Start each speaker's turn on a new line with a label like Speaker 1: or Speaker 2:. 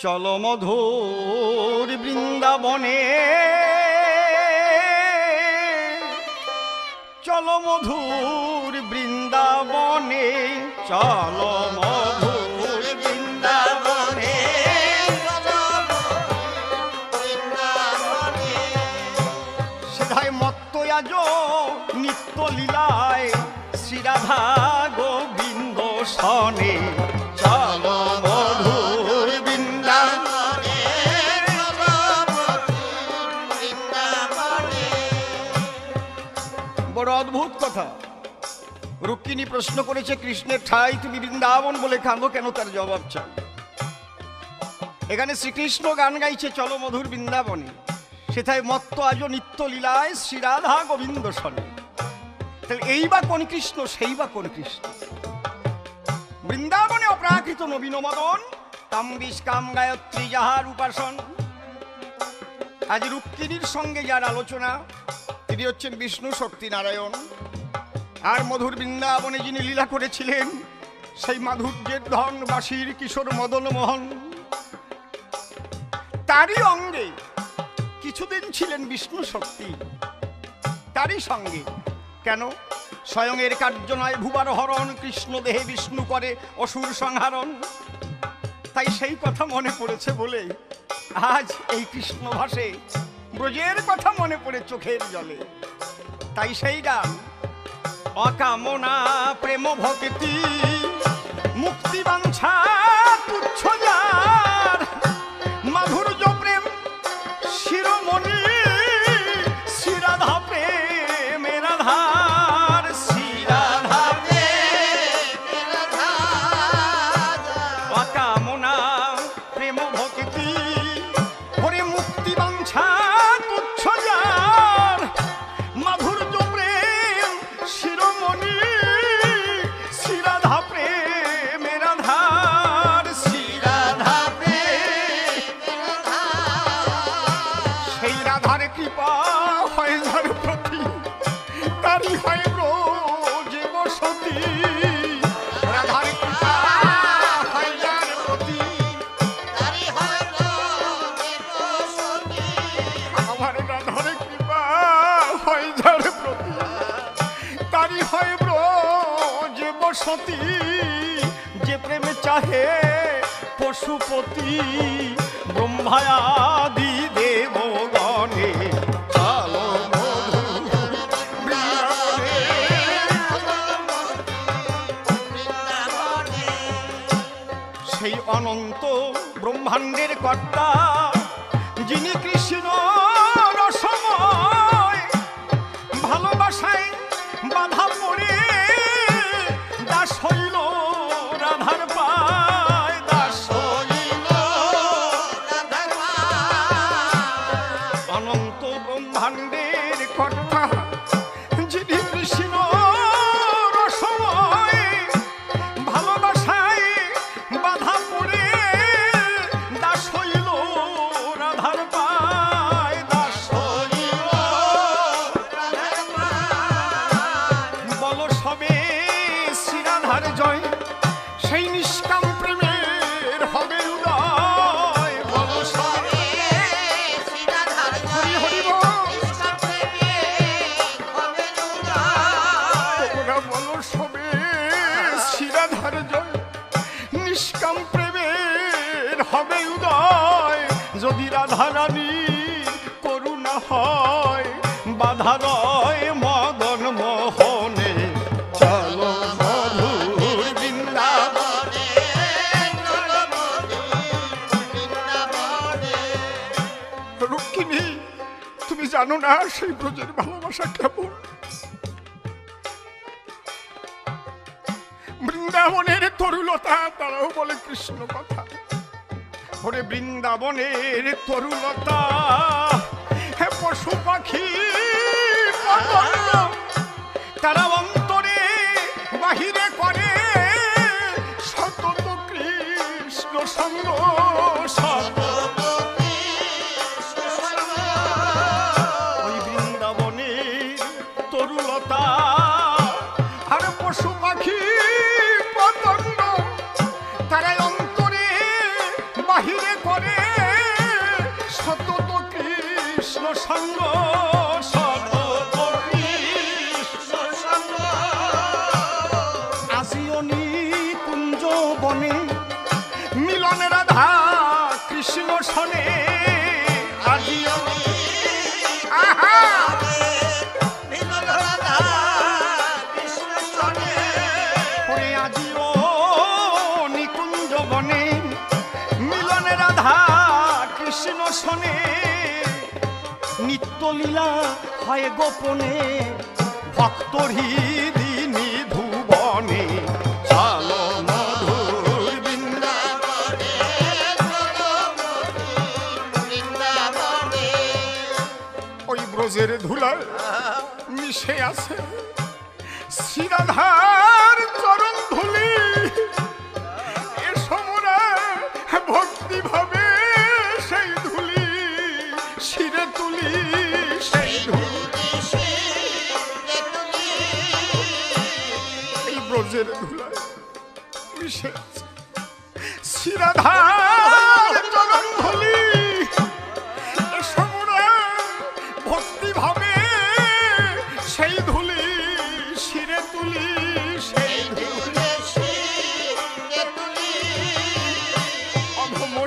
Speaker 1: চল মধুর বৃন্দাবনে চল মধুর বৃন্দাবনে চলো মধুর বৃন্দাবনে। সেধায় মত্তয়াজ নিত্য লীলায় শ্রীরাধা গোবিন্দ সনে। অদ্ভুত কথা। রুক্মিণী প্রশ্ন করেছে, কৃষ্ণের ঠাই তুমি বৃন্দাবন বলে কাঁদো কেন তার জবাব চাও? এখানে শ্রীকৃষ্ণ গান গাইছে, চলো মধুর বৃন্দাবনে। সেথায় মত্ত আজ নিত্য লীলায় শ্রীরাধা গোবিন্দ সনে তাহলে এই বা কোন কৃষ্ণ, সেই বা কোন কৃষ্ণ? বৃন্দাবনে অপ্রাকৃত নবীন মদন তাম্বিস কাম গায়ত্রী যাহার উপাসন আজ রুক্মিণীর সঙ্গে যার আলোচনা তিনি হচ্ছেন বিষ্ণু শক্তি নারায়ণ। আর মধুর বৃন্দাবনে যিনি লীলা করেছিলেন, সেই মাধুর্যের ধন বাসির কিশোর মদন মোহন। তারই অঙ্গে কিছুদিন ছিলেন বিষ্ণু শক্তি। তারই সঙ্গে কেন? স্বয়ং এর কার্য নয় ভুবার হরণ কৃষ্ণ দেহে বিষ্ণু করে অসুর সংহারণ। তাই সেই কথা মনে পড়েছে বলে আজ এই কৃষ্ণ ভাসে ব্রজের কথা মনে পড়ে চোখের জলে। তাই সেই গান অকামনা প্রেম ভক্তি বসতি রাধার কৃপা হয় যার প্রতি। আমার রাধার কৃপা হয় যার প্রতি। তারই হয় ব্রজে বসতি। যে প্রেমে চাহে পশুপতি, ব্রহ্মায়াদি দেবগণে। অনন্ত ব্রহ্মাণ্ডের কর্তা যিনি কৃষ্ণ বাধা রয় মদন মোহনে। চলো মধুর বৃন্দাবনে তুমি জানো না সেই ব্রজের ভালোবাসা কেমন? বৃন্দাবনের তরুলতা, তারাও বলে কৃষ্ণ কথা। ওরে বৃন্দাবনের তরুলতা কৃষ্ণ সঙ্গ সর্বপরি কুঞ্জ বনে মিলন রাধা কৃষ্ণ সনে। কৃষ্ণ শোনে নিত্য লীলা হয় গোপনে ভক্ত ধুবনে চলো ওই ব্রজের ধুলায় মিশে আছে শিরাধার চরণ ধুলি। এ সমরা ভক্তি